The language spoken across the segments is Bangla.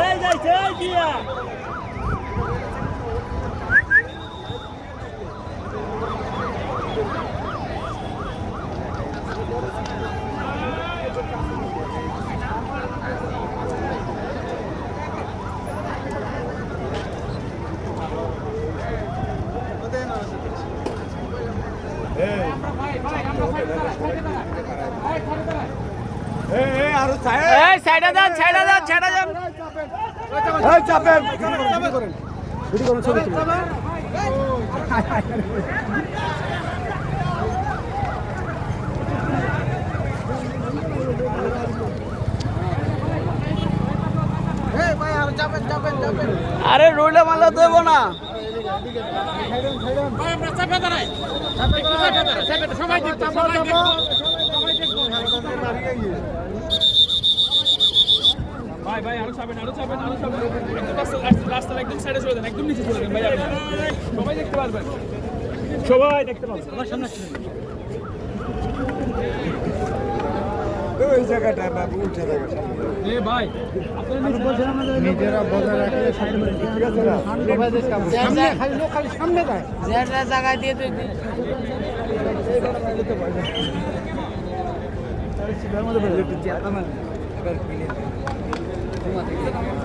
এই যাইছে এই দিয়া এই সাইডে যান সাইডে যান সাইডে যান। আরে রুইলে মারলে দেবো না। ভাই ভাই আরও চাপেন আরও চাপেন আরও একদম রাস্তা একদম সাইডে চলে যান একদম নিচে চলে যান ভাই সবাই দেখতে পারবেন। সবাই দেখতে পারবেন। আমার সামনে ওই জায়গাটা বাবু উঠে যাবে এ ভাই আপনারা নিজেরা বজায় রাখলে সাইড ঠিক আছে না? সামনে খালি লোক খালি সামনে যায়। জায়গায় দিয়ে শুভেচ্ছা স্বাগতম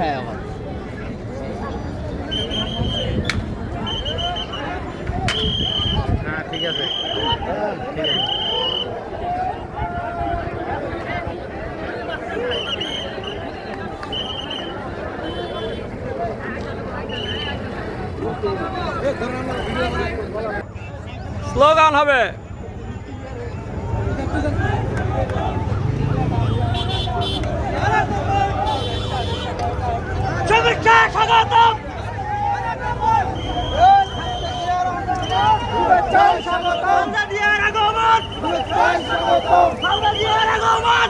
হাওড়া হ্যাঁ ঠিক হাওড়া হাওড়া দিয়ার আগমন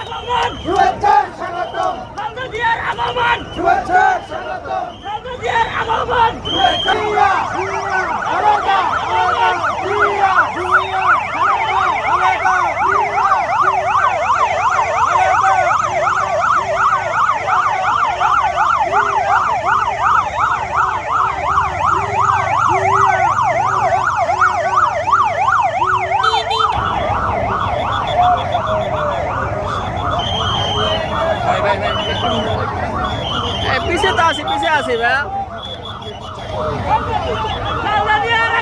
আগমন Pisetasse, pisetasse, velho. Oh, my God.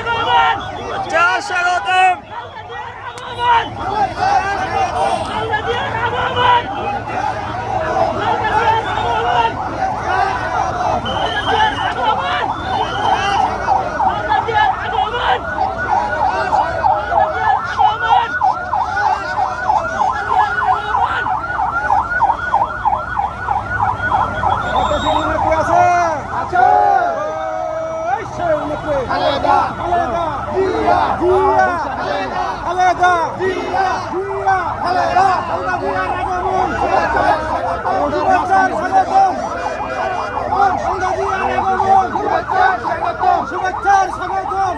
শুভেচ্ছার স্বাগতম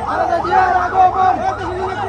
আগমন আছে খালেদা